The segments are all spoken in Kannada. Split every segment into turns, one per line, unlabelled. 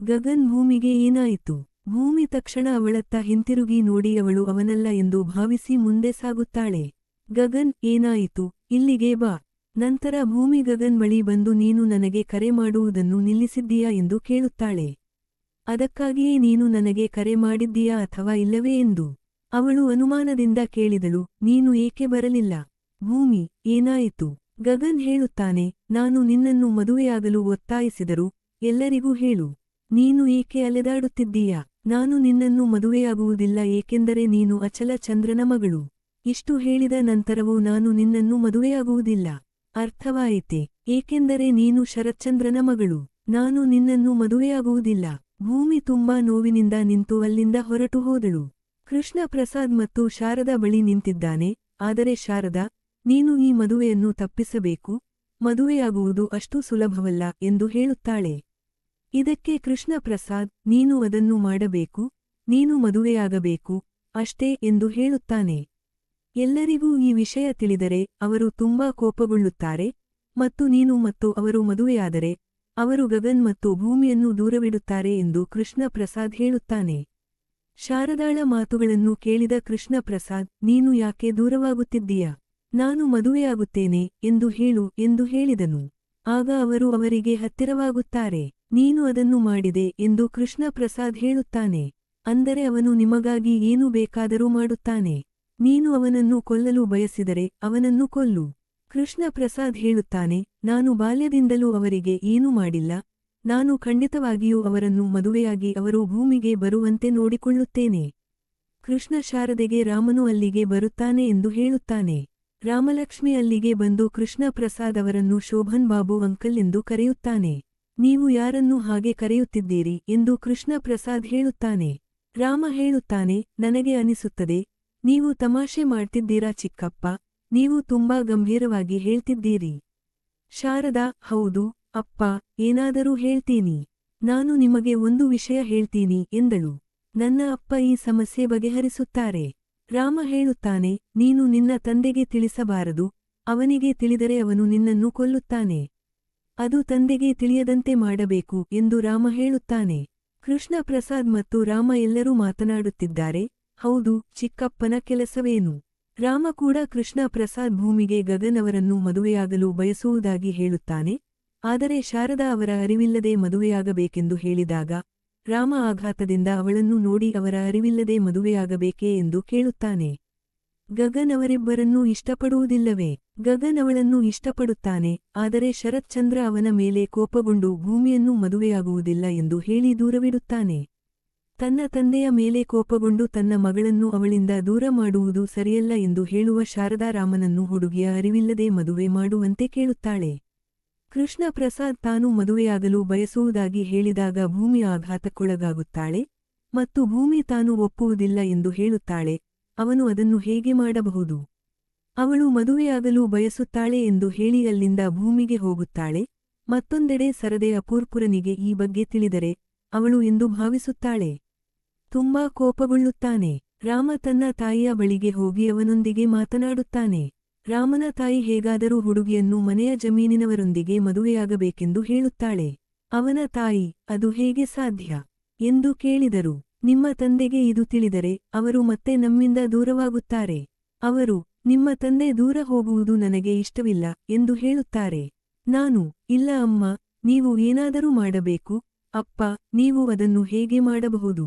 ಗಗನ್ ಭೂಮಿಗೆ ಏನಾಯಿತು? ಭೂಮಿ ತಕ್ಷಣ ಅವಳತ್ತ ಹಿಂತಿರುಗಿ ನೋಡಿ ಅವಳು ಅವನಲ್ಲ ಎಂದು ಭಾವಿಸಿ ಮುಂದೆ ಸಾಗುತ್ತಾಳೆ. ಗಗನ್, ಏನಾಯಿತು? ಇಲ್ಲಿಗೆ ಬಾ. ನಂತರ ಭೂಮಿ ಗಗನ್ ಬಳಿ ಬಂದು ನೀನು ನನಗೆ ಕರೆ ಮಾಡುವುದನ್ನು ನಿಲ್ಲಿಸಿದ್ದೀಯಾ ಎಂದು ಕೇಳುತ್ತಾಳೆ. ಅದಕ್ಕಾಗಿಯೇ ನೀನು ನನಗೆ ಕರೆ ಮಾಡಿದ್ದೀಯಾ ಅಥವಾ ಇಲ್ಲವೇ ಎಂದು ಅವಳು ಅನುಮಾನದಿಂದ ಕೇಳಿದಳು. ನೀನು ಏಕೆ ಬರಲಿಲ್ಲ? ಭೂಮಿ, ಏನಾಯಿತು? ಗಗನ್ ಹೇಳುತ್ತಾನೆ, ನಾನು ನಿನ್ನನ್ನು ಮದುವೆಯಾಗಲು ಒತ್ತಾಯಿಸಿದರು ಎಲ್ಲರಿಗೂ ಹೇಳು. ನೀನು ಏಕೆ ಅಲೆದಾಡುತ್ತಿದ್ದೀಯಾ? ನಾನು ನಿನ್ನನ್ನು ಮದುವೆಯಾಗುವುದಿಲ್ಲ, ಏಕೆಂದರೆ ನೀನು ಅಚಲ ಚಂದ್ರನ ಮಗಳು. ಇಷ್ಟು ಹೇಳಿದ ನಂತರವೂ ನಾನು ನಿನ್ನನ್ನು ಮದುವೆಯಾಗುವುದಿಲ್ಲ. ಅರ್ಥವಾಯಿತೆ? ಏಕೆಂದರೆ ನೀನು ಶರತ್ಚಂದ್ರನ ಮಗಳು. ನಾನು ನಿನ್ನನ್ನು ಮದುವೆಯಾಗುವುದಿಲ್ಲ. ಭೂಮಿ ತುಂಬಾ ನೋವಿನಿಂದ ನಿಂತು ಅಲ್ಲಿಂದ ಹೊರಟು ಹೋದಳು. ಕೃಷ್ಣ ಪ್ರಸಾದ್ ಮತ್ತು ಶಾರದಾ ಬಳಿ ನಿಂತಿದ್ದಾನೆ. ಆದರೆ ಶಾರದಾ, ನೀನು ಈ ಮದುವೆಯನ್ನು ತಪ್ಪಿಸಬೇಕು. ಮದುವೆಯಾಗುವುದು ಅಷ್ಟು ಸುಲಭವಲ್ಲ ಎಂದು ಹೇಳುತ್ತಾಳೆ. ಇದಕ್ಕೆ ಕೃಷ್ಣ ಪ್ರಸಾದ್ ನೀನು ಅದನ್ನು ಮಾಡಬೇಕು, ನೀನು ಮದುವೆಯಾಗಬೇಕು, ಅಷ್ಟೇ ಎಂದು ಹೇಳುತ್ತಾನೆ. ಎಲ್ಲರಿಗೂ ಈ ವಿಷಯ ತಿಳಿದರೆ ಅವರು ತುಂಬಾ ಕೋಪಗೊಳ್ಳುತ್ತಾರೆ, ಮತ್ತು ನೀನು ಮತ್ತು ಅವರು ಮದುವೆಯಾದರೆ, ಅವರು ಗಗನ್ ಮತ್ತು ಭೂಮಿಯನ್ನು ದೂರವಿಡುತ್ತಾರೆ ಎಂದು ಕೃಷ್ಣ ಪ್ರಸಾದ್ ಹೇಳುತ್ತಾನೆ. ಶಾರದಾಳ ಮಾತುಗಳನ್ನು ಕೇಳಿದ ಕೃಷ್ಣ ಪ್ರಸಾದ್ ನೀನು ಯಾಕೆ ದೂರವಾಗುತ್ತಿದ್ದೀಯ? ನಾನು ಮದುವೆಯಾಗುತ್ತೇನೆ ಎಂದು ಹೇಳು ಎಂದು ಹೇಳಿದನು. ಆಗ ಅವರು ಅವರಿಗೆ ಹತ್ತಿರವಾಗುತ್ತಾರೆ. ನೀನು ಅದನ್ನು ಮಾಡಿದೆ ಎಂದು ಕೃಷ್ಣ ಪ್ರಸಾದ್ ಹೇಳುತ್ತಾನೆ. ಅಂದರೆ ಅವನು ನಿಮಗಾಗಿ ಏನು ಬೇಕಾದರೂ ಮಾಡುತ್ತಾನೆ. ನೀನು ಅವನನ್ನು ಕೊಲ್ಲಲು ಬಯಸಿದರೆ ಅವನನ್ನು ಕೊಲ್ಲು. ಕೃಷ್ಣ ಪ್ರಸಾದ್ ಹೇಳುತ್ತಾನೆ, ನಾನು ಬಾಲ್ಯದಿಂದಲೂ ಅವರಿಗೆ ಏನೂ ಮಾಡಿಲ್ಲ. ನಾನು ಖಂಡಿತವಾಗಿಯೂ ಅವರನ್ನು ಮದುವೆಯಾಗಿ ಅವರು ಭೂಮಿಗೆ ಬರುವಂತೆ ನೋಡಿಕೊಳ್ಳುತ್ತೇನೆ. ಕೃಷ್ಣ ಶಾರದೆಗೆ ರಾಮನು ಅಲ್ಲಿಗೆ ಬರುತ್ತಾನೆ ಎಂದು ಹೇಳುತ್ತಾನೆ. ರಾಮಲಕ್ಷ್ಮಿ ಅಲ್ಲಿಗೆ ಬಂದು ಕೃಷ್ಣ ಪ್ರಸಾದ್ ಅವರನ್ನು ಶೋಭನ್ ಬಾಬು ಅಂಕಲ್ ಎಂದು ಕರೆಯುತ್ತಾನೆ. ನೀವು ಯಾರನ್ನು ಹಾಗೆ ಕರೆಯುತ್ತಿದ್ದೀರಿ ಎಂದು ಕೃಷ್ಣ ಪ್ರಸಾದ್ ಹೇಳುತ್ತಾನೆ. ರಾಮ ಹೇಳುತ್ತಾನೆ, ನನಗೆ ಅನಿಸುತ್ತದೆ, ನೀವು ತಮಾಷೆ ಮಾಡ್ತಿದ್ದೀರಾ ಚಿಕ್ಕಪ್ಪ, ನೀವು ತುಂಬಾ ಗಂಭೀರವಾಗಿ ಹೇಳ್ತಿದ್ದೀರಿ. ಶಾರದಾ, ಹೌದು, ಅಪ್ಪ, ಏನಾದರೂ ಹೇಳ್ತೀನಿ. ನಾನು ನಿಮಗೆ ಒಂದು ವಿಷಯ ಹೇಳ್ತೀನಿ ಎಂದಳು. ನನ್ನ ಅಪ್ಪ ಈ ಸಮಸ್ಯೆ ಬಗೆಹರಿಸುತ್ತಾರೆ. ರಾಮ ಹೇಳುತ್ತಾನೆ, ನೀನು ನಿನ್ನ ತಂದೆಗೆ ತಿಳಿಸಬಾರದು, ಅವನಿಗೆ ತಿಳಿದರೆ ಅವನು ನಿನ್ನನ್ನು ಕೊಲ್ಲುತ್ತಾನೆ. ಅದು ತಂದೆಗೆ ತಿಳಿಯದಂತೆ ಮಾಡಬೇಕು ಎಂದು ರಾಮ ಹೇಳುತ್ತಾನೆ. ಕೃಷ್ಣ ಪ್ರಸಾದ್ ಮತ್ತು ರಾಮ ಎಲ್ಲರೂ ಮಾತನಾಡುತ್ತಿದ್ದಾರೆ, ಹೌದು, ಚಿಕ್ಕಪ್ಪನ ಕೆಲಸವೇನು? ರಾಮ ಕೂಡ ಕೃಷ್ಣ ಪ್ರಸಾದ್ ಭೂಮಿಗೆ ಗಗನ್ ಅವರನ್ನು ಮದುವೆಯಾಗಲು ಬಯಸುವುದಾಗಿ ಹೇಳುತ್ತಾನೆ, ಆದರೆ ಶಾರದಾ ಅವರ ಅರಿವಿಲ್ಲದೆ ಮದುವೆಯಾಗಬೇಕೆಂದು ಹೇಳಿದಾಗ, ರಾಮ ಆಘಾತದಿಂದ ಅವಳನ್ನು ನೋಡಿ ಅವರ ಅರಿವಿಲ್ಲದೆ ಮದುವೆಯಾಗಬೇಕೇ ಎಂದು ಕೇಳುತ್ತಾನೆ. ಗಗನ್ ಅವರಿಬ್ಬರನ್ನೂ ಇಷ್ಟಪಡುವುದಿಲ್ಲವೇ? ಗಗನ್ ಅವಳನ್ನು ಇಷ್ಟಪಡುತ್ತಾನೆ, ಆದರೆ ಶರತ್ಚಂದ್ರ ಅವನ ಮೇಲೆ ಕೋಪಗೊಂಡು ಭೂಮಿಯನ್ನು ಮದುವೆಯಾಗುವುದಿಲ್ಲ ಎಂದು ಹೇಳಿ ದೂರವಿಡುತ್ತಾನೆ. ತನ್ನ ತಂದೆಯ ಮೇಲೆ ಕೋಪಗೊಂಡು ತನ್ನ ಮಗಳನ್ನು ಅವಳಿಂದ ದೂರ ಮಾಡುವುದು ಸರಿಯಲ್ಲ ಎಂದು ಹೇಳುವ ಶಾರದಾರಾಮನನ್ನು ಹುಡುಗಿಯ ಅರಿವಿಲ್ಲದೆ ಮದುವೆ ಮಾಡುವಂತೆ ಕೇಳುತ್ತಾಳೆ. ಕೃಷ್ಣ ಪ್ರಸಾದ್ ತಾನು ಮದುವೆಯಾಗಲು ಬಯಸುವುದಾಗಿ ಹೇಳಿದಾಗ ಭೂಮಿ ಆಘಾತಕ್ಕೊಳಗಾಗುತ್ತಾಳೆ ಮತ್ತು ಭೂಮಿ ತಾನು ಒಪ್ಪುವುದಿಲ್ಲ ಎಂದು ಹೇಳುತ್ತಾಳೆ. ಅವನು ಅದನ್ನು ಹೇಗೆ ಮಾಡಬಹುದು? ಅವಳು ಮದುವೆಯಾಗಲು ಬಯಸುತ್ತಾಳೆ ಎಂದು ಹೇಳಿ ಅಲ್ಲಿಂದ ಭೂಮಿಗೆ ಹೋಗುತ್ತಾಳೆ. ಮತ್ತೊಂದೆಡೆ ಸರದೆ ಅಪೂರ್ಪುರನಿಗೆ ಈ ಬಗ್ಗೆ ತಿಳಿದರೆ, ಅವಳು ಎಂದು ಭಾವಿಸುತ್ತಾಳೆ. ತುಂಬಾ ಕೋಪಗೊಳ್ಳುತ್ತಾನೆ. ರಾಮ ತನ್ನ ತಾಯಿಯ ಬಳಿಗೆ ಹೋಗಿ ಅವನೊಂದಿಗೆ ಮಾತನಾಡುತ್ತಾನೆ. ರಾಮನ ತಾಯಿ ಹೇಗಾದರೂ ಹುಡುಗಿಯನ್ನು ಮನೆಯ ಜಮೀನಿನವರೊಂದಿಗೆ ಮದುವೆಯಾಗಬೇಕೆಂದು ಹೇಳುತ್ತಾಳೆ. ಅವನ ತಾಯಿ, ಅದು ಹೇಗೆ ಸಾಧ್ಯ? ಎಂದು ಕೇಳಿದರು. ನಿಮ್ಮ ತಂದೆಗೆ ಇದು ತಿಳಿದರೆ ಅವರು ಮತ್ತೆ ನಮ್ಮಿಂದ ದೂರವಾಗುತ್ತಾರೆ. ಅವರು, ನಿಮ್ಮ ತಂದೆ ದೂರ ಹೋಗುವುದು ನನಗೆ ಇಷ್ಟವಿಲ್ಲ ಎಂದು ಹೇಳುತ್ತಾರೆ. ನಾನು, ಇಲ್ಲ ಅಮ್ಮ, ನೀವು ಏನಾದರೂ ಮಾಡಬೇಕು, ಅಪ್ಪ, ನೀವು ಅದನ್ನು ಹೇಗೆ ಮಾಡಬಹುದು?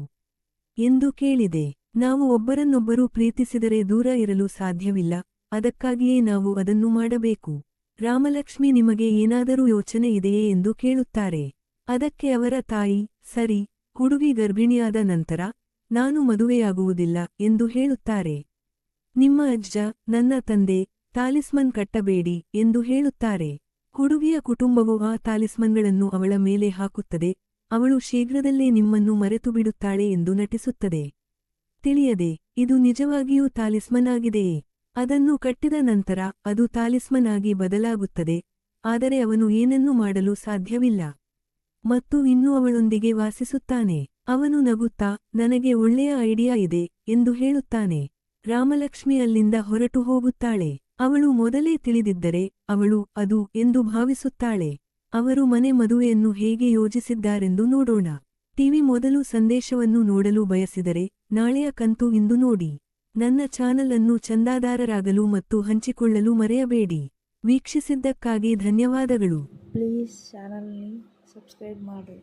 ಎಂದು ಕೇಳಿದೆ. ನಾವು ಒಬ್ಬರನ್ನೊಬ್ಬರು ಪ್ರೀತಿಸಿದರೆ ದೂರ ಇರಲು ಸಾಧ್ಯವಿಲ್ಲ, ಅದಕ್ಕಾಗಿಯೇ ನಾವು ಅದನ್ನು ಮಾಡಬೇಕು. ರಾಮಲಕ್ಷ್ಮಿ ನಿಮಗೆ ಏನಾದರೂ ಯೋಚನೆ ಇದೆಯೇ ಎಂದು ಕೇಳುತ್ತಾರೆ. ಅದಕ್ಕೆ ಅವರ ತಾಯಿ, ಸರಿ ಹುಡುಗಿ ಗರ್ಭಿಣಿಯಾದ ನಂತರ, ನಾನು ಮದುವೆಯಾಗುವುದಿಲ್ಲ ಎಂದು ಹೇಳುತ್ತಾರೆ. ನಿಮ್ಮ ಅಜ್ಜ, ನನ್ನ ತಂದೆ, ತಾಲಿಸ್ಮನ್ ಕಟ್ಟಬೇಡಿ ಎಂದು ಹೇಳುತ್ತಾರೆ. ಹುಡುಗಿಯ ಕುಟುಂಬವು ಆ ತಾಲಿಸ್ಮನ್ಗಳನ್ನು ಅವಳ ಮೇಲೆ ಹಾಕುತ್ತದೆ, ಅವಳು ಶೀಘ್ರದಲ್ಲೇ ನಿಮ್ಮನ್ನು ಮರೆತು ಬಿಡುತ್ತಾಳೆ ಎಂದು ನಟಿಸುತ್ತದೆ. ತಿಳಿಯದೆ, ಇದು ನಿಜವಾಗಿಯೂ ತಾಲಿಸ್ಮನ್ ಆಗಿದೆಯೇ ಅದನ್ನು ಕಟ್ಟಿದ ನಂತರ ಅದು ತಾಲಿಸ್ಮನ್ ಆಗಿ ಬದಲಾಗುತ್ತದೆ, ಆದರೆ ಅವನು ಏನನ್ನೂ ಮಾಡಲು ಸಾಧ್ಯವಿಲ್ಲ. ಮತ್ತು ಇನ್ನೂ ಅವಳೊಂದಿಗೆ ವಾಸಿಸುತ್ತಾನೆ. ಅವನು ನಗುತ್ತಾ, ನನಗೆ ಒಳ್ಳೆಯ ಐಡಿಯಾ ಇದೆ ಎಂದು ಹೇಳುತ್ತಾನೆ. ರಾಮಲಕ್ಷ್ಮಿ ಅಲ್ಲಿಂದ ಹೊರಟು ಹೋಗುತ್ತಾಳೆ. ಅವಳು ಮೊದಲೇ ತಿಳಿದಿದ್ದರೆ ಅವಳು ಅದು ಎಂದು ಭಾವಿಸುತ್ತಾಳೆ. ಅವರು ಮನೆ ಮದುವೆಯನ್ನು ಹೇಗೆ ಯೋಜಿಸಿದ್ದಾರೆಂದು ನೋಡೋಣ. ಟಿವಿ ಮೊದಲು ಸಂದೇಶವನ್ನು ನೋಡಲು ಬಯಸಿದರೆ ನಾಳೆಯ ಕಂತು ಇಂದು ನೋಡಿ. ನನ್ನ ಚಾನಲ್ ಅನ್ನು ಚಂದಾದಾರರಾಗಲು ಮತ್ತು ಹಂಚಿಕೊಳ್ಳಲು ಮರೆಯಬೇಡಿ. ವೀಕ್ಷಿಸಿದ್ದಕ್ಕಾಗಿ ಧನ್ಯವಾದಗಳು.
ಪ್ಲೀಸ್ ಚಾನಲ್ನಿ ಸಬ್ಸ್ಕ್ರೈಬ್ ಮಾಡಿ